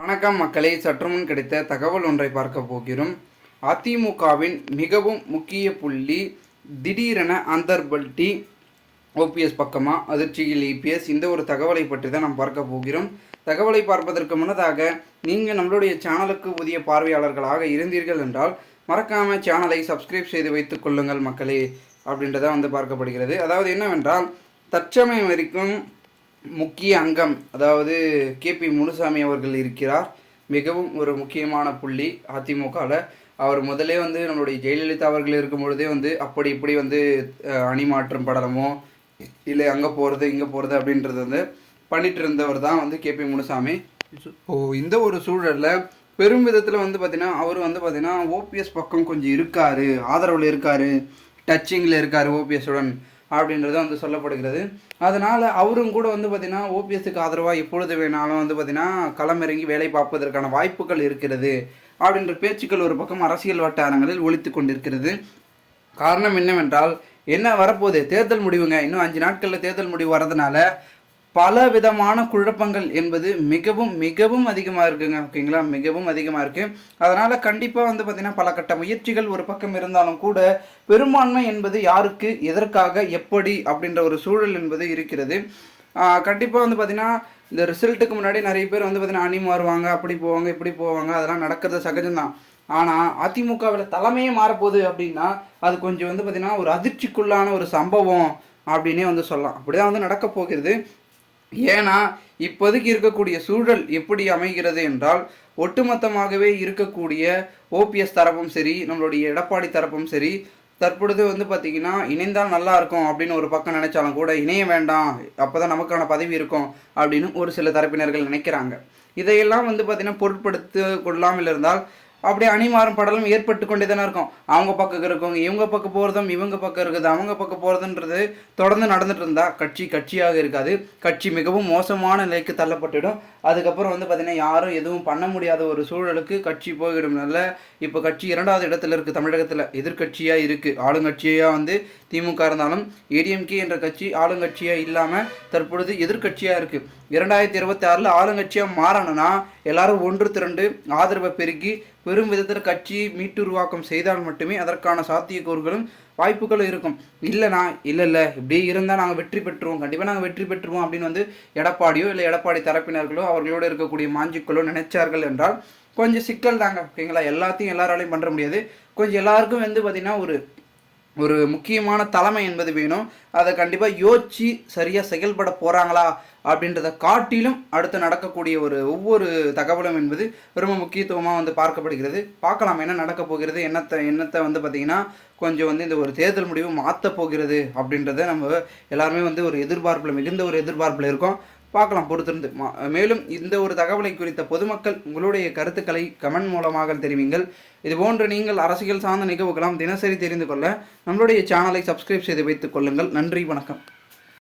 வணக்கம் மக்களே. சற்றுமுன் கிடைத்த தகவல் ஒன்றை பார்க்க போகிறோம். அதிமுகவின் மிகவும் முக்கிய புள்ளி திடீரென அந்தர்பல்டி ஓபிஎஸ் பக்கமாக அதிர்ச்சியில் இபிஎஸ் இந்த ஒரு தகவலை பற்றி தான் நாம் பார்க்க போகிறோம். தகவலை பார்ப்பதற்கு முன்னதாக நீங்கள் நம்மளுடைய சேனலுக்கு புதிய பார்வையாளர்களாக இருந்தீர்கள் என்றால் மறக்காமல் சேனலை சப்ஸ்கிரைப் செய்து வைத்துக் கொள்ளுங்கள் மக்களே அப்படின்றத வந்து பார்க்கப்படுகிறது. அதாவது என்னவென்றால் தற்சமயம் வரைக்கும் முக்கிய அங்கம் அதாவது கேபி முனுசாமி அவர்கள் இருக்கிறார். மிகவும் ஒரு முக்கியமான புள்ளி அதிமுகவில் அவர் முதலே வந்து நம்மளுடைய ஜெயலலிதா அவர்கள் இருக்கும் பொழுதே வந்து அப்படி இப்படி வந்து அணிமாற்றம் அணி மாற்றம் படலமோ இல்லை அங்கே போகிறது இங்கே போகிறது அப்படின்றது வந்து பண்ணிட்டு இருந்தவர் தான் வந்து கேபி முனுசாமி. ஓ இந்த ஒரு சூழலில் பெரும் விதத்தில் வந்து பார்த்தீங்கன்னா அவர் வந்து பார்த்தீங்கன்னா ஓபிஎஸ் பக்கம் கொஞ்சம் இருக்காரு ஆதரவில் இருக்காரு டச்சிங்கில் இருக்கார் ஓபிஎஸ்ஸுடன் அப்படின்றது வந்து சொல்லப்படுகிறது. அதனால் அவரும் கூட வந்து பார்த்திங்கன்னா ஓபிஎஸ்க்கு ஆதரவாக எப்பொழுது வேணாலும் வந்து பார்த்திங்கன்னா களமிறங்கி வேலை பார்ப்பதற்கான வாய்ப்புகள் இருக்கிறது. அப்படின்ற பேச்சுக்கள் ஒரு பக்கம் அரசியல் வட்டாரங்களில் ஒழித்து கொண்டிருக்கிறது. காரணம் என்னவென்றால் என்ன வரப்போகுது? தேர்தல் முடிவுங்க. இன்னும் அஞ்சு நாட்களில் தேர்தல் முடிவு வரதுனால பல விதமான குழப்பங்கள் என்பது மிகவும் மிகவும் அதிகமாக இருக்குங்க ஓகேங்களா? மிகவும் அதிகமாக இருக்குது அதனால் கண்டிப்பாக வந்து பார்த்திங்கன்னா பல கட்ட முயற்சிகள் ஒரு பக்கம் இருந்தாலும் கூட பெரும்பான்மை என்பது யாருக்கு எதற்காக எப்படி அப்படின்ற ஒரு சூழல் என்பது இருக்கிறது. கண்டிப்பாக வந்து பார்த்திங்கன்னா இந்த ரிசல்ட்டுக்கு முன்னாடி நிறைய பேர் வந்து பார்த்திங்கன்னா அணி மாறுவாங்க அப்படி போவாங்க இப்படி போவாங்க அதெல்லாம் நடக்கிறது சகஜம்தான். ஆனால் அதிமுகவில் தலைமையே மாறப்போகுது அப்படின்னா அது கொஞ்சம் வந்து பார்த்திங்கன்னா ஒரு அதிர்ச்சிக்குள்ளான ஒரு சம்பவம் அப்படின்னே வந்து சொல்லலாம். அப்படிதான் வந்து நடக்க போகிறது. ஏன்னா இப்போதைக்கு இருக்கக்கூடிய சூழல் எப்படி அமைகிறது என்றால் ஒட்டுமொத்தமாகவே இருக்கக்கூடிய ஓபிஎஸ் தரப்பும் சரி நம்மளுடைய எடப்பாடி தரப்பும் சரி தற்பொழுது வந்து பார்த்திங்கன்னா இணைந்தால் நல்லா இருக்கும் அப்படின்னு ஒரு பக்கம் நினைச்சாலும் கூட இணைய வேண்டாம் அப்போ தான் நமக்கான பதவி இருக்கும் அப்படின்னு ஒரு சில தரப்பினர்கள் நினைக்கிறாங்க. இதையெல்லாம் வந்து பார்த்திங்கன்னா பொருட்படுத்த கொள்ளாமல் இருந்தால் அப்படியே அணிமாறும் படலும் ஏற்பட்டு கொண்டே தானே இருக்கும். அவங்க பக்கம் இருக்கவங்க இவங்க பக்கம் போகிறதும் இவங்க பக்கம் இருக்குது அவங்க பக்கம் போகிறதுன்றது தொடர்ந்து நடந்துட்டு இருந்தால் கட்சி கட்சியாக இருக்காது. கட்சி மிகவும் மோசமான நிலைக்கு தள்ளப்பட்டுடும் அதுக்கப்புறம் வந்து பார்த்திங்கன்னா யாரும் எதுவும் பண்ண முடியாத ஒரு சூழலுக்கு கட்சி போய்விடும். நல்ல இப்போ கட்சி இரண்டாவது இடத்துல இருக்குது தமிழகத்தில். எதிர்க்கட்சியாக இருக்குது ஆளுங்கட்சியாக வந்து திமுக இருந்தாலும் ஏடிஎம்கே என்ற கட்சி ஆளுங்கட்சியாக இல்லாமல் தற்பொழுது எதிர்க்கட்சியாக இருக்குது இரண்டாயிரத்தி இருபத்தி ஆறில் ஆளுங்கட்சியாக மாறணும்னா எல்லாரும் ஒன்று திரண்டு ஆதரவை பெருக்கி பெரும் விதத்தில் கட்சி மீட்டுருவாக்கம் செய்தால் மட்டுமே அதற்கான சாத்தியக்கூறுகளும் வாய்ப்புகளும் இருக்கும். இல்லைனா இல்லை இல்லை இப்படி இருந்தால் நாங்கள் வெற்றி பெற்றுவோம் கண்டிப்பாக நாங்கள் வெற்றி பெற்றுவோம் அப்படின்னு வந்து எடப்பாடியோ இல்லை எடப்பாடி தரப்பினர்களோ அவர்களோடு இருக்கக்கூடிய மாஞ்சிக்களோ நினைச்சார்கள் என்றால் கொஞ்சம் சிக்கல் தாங்க ஓகேங்களா? எல்லாத்தையும் எல்லாராலையும் பண்ண முடியாது. கொஞ்சம் எல்லாருக்கும் வந்து பார்த்திங்கன்னா ஒரு ஒரு முக்கியமான தலைமை என்பது வேணும். அதை கண்டிப்பாக யோசித்து சரியாக செயல்பட போகிறாங்களா அப்படின்றத காட்டிலும் அடுத்து நடக்கக்கூடிய ஒரு ஒவ்வொரு தகவலும் என்பது ரொம்ப முக்கியத்துவமாக வந்து பார்க்கப்படுகிறது. பார்க்கலாம் என்ன நடக்க போகிறது என்னத்தை என்னத்தை வந்து பார்த்திங்கன்னா கொஞ்சம் வந்து இந்த ஒரு தேர்தல் முடிவு மாற்ற போகிறது அப்படின்றத நம்ம எல்லாருமே வந்து ஒரு எதிர்பார்ப்பில் மிகுந்த ஒரு எதிர்பார்ப்பில் இருக்கோம். பார்க்கலாம் பொறுத்திருந்து. மா- மேலும் இந்த ஒரு தகவலை குறித்த பொதுமக்கள் உங்களுடைய கருத்துக்களை கமெண்ட் மூலமாக தெரிவிங்கள். இது போன்று நீங்கள் அரசியல் சார்ந்த நிகழ்வுகளாம் தினசரி தெரிந்து கொள்ள நம்மளுடைய சேனலை சப்ஸ்கிரைப் செய்து வைத்துக் கொள்ளுங்கள். நன்றி வணக்கம்.